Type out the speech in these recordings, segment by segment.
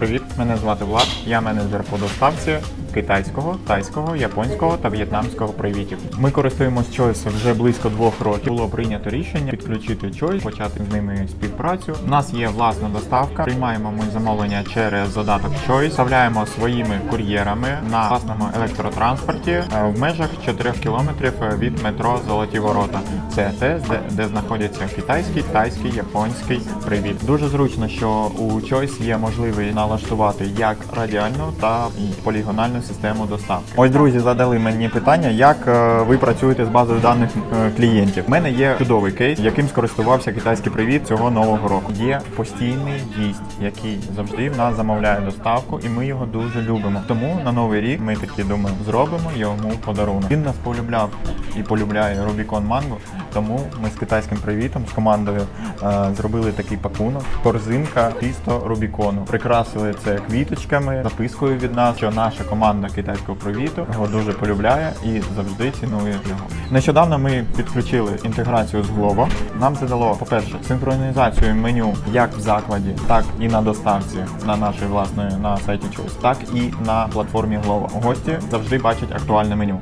Привіт, мене звати Влад. Я менеджер по доставці китайського, тайського, японського та в'єтнамського привітів. Ми користуємось Choice вже близько двох років. Було прийнято рішення підключити Choice, почати з ними співпрацю. У нас є власна доставка. Приймаємо ми замовлення через додаток Choice, вставляємо своїми кур'єрами на власному електротранспорті е, в межах 4 кілометрів від метро Золоті Ворота. Це те, де знаходяться китайський, тайський, японський привіт. Дуже зручно, що у Choice є можливість налаштувати як радіальну та полігональну систему доставки. Ось друзі задали мені питання, як е, ви працюєте з базою даних е, клієнтів. У мене є чудовий кейс, яким скористувався китайський привіт цього нового року. Є постійний гість, який завжди в нас замовляє доставку, і ми його дуже любимо. Тому на новий рік ми такі думаємо, зробимо йому подарунок. Він нас полюбляв і полюбляє Rubicon Mango, тому ми з китайським привітом з командою е, зробили такий пакунок, корзинка тісто Рубікону. Прикрасили це квіточками, запискою від нас, що наша команда китайського привіту його дуже полюбляє і завжди цінує його. Нещодавно ми підключили інтеграцію з Glovo. Нам це дало, по-перше, синхронізацію меню як в закладі, так і на доставці на нашій власної на сайті Choice, так і на платформі Glovo. Гості завжди бачать актуальне меню.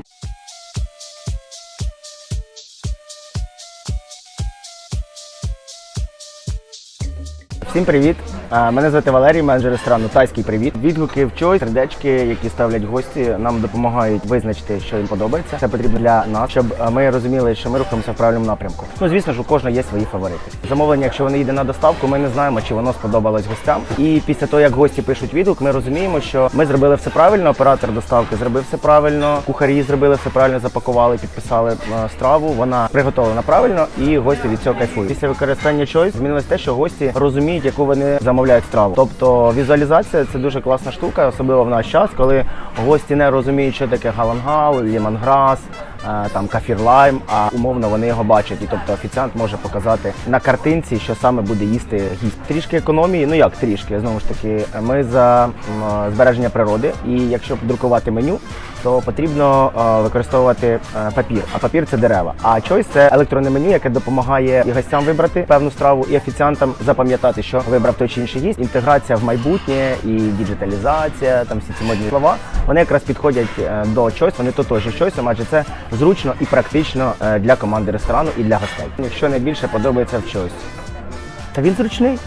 Всім привіт! Мене звати Валерій, менеджер ресторану Тайський привіт. Відгуки в чой, сердечки, які ставлять гості, нам допомагають визначити, що їм подобається. Це потрібно для нас, щоб ми розуміли, що ми рухаємося в правильному напрямку. Ну звісно ж, у кожного є свої фаворити. Замовлення, якщо вони йде на доставку, ми не знаємо, чи воно сподобалось гостям. І після того, як гості пишуть відгук, ми розуміємо, що ми зробили все правильно. Оператор доставки зробив все правильно, кухарі зробили все правильно, запакували, підписали страву. Вона приготовлена правильно, і гості від цього кайфують. Після використання чогось змінилось те, що гості розуміють, яку вони замовляють страву. Тобто візуалізація це дуже класна штука, особливо в наш час, коли гості не розуміють, що таке галангал, лімонграс. Е, Там кафір лайм, а умовно вони його бачать, і тобто офіціант може показати на картинці, що саме буде їсти гість. Трішки економії, ну як трішки, знову ж таки, ми за збереження природи, і якщо друкувати меню, то потрібно е, використовувати е, папір. А папір це дерева. А Choice – це електронне меню, яке допомагає і гостям вибрати певну страву, і офіціантам запам'ятати, що вибрав той чи інший гість. Інтеграція в майбутнє і діджиталізація, там всі ці модні слова. Вони якраз підходять е, до Choice, вони тотожні з Choice, адже це зручно і практично е, для команди ресторану і для гостей. Якщо найбільше подобається в чогось, Та він зручний.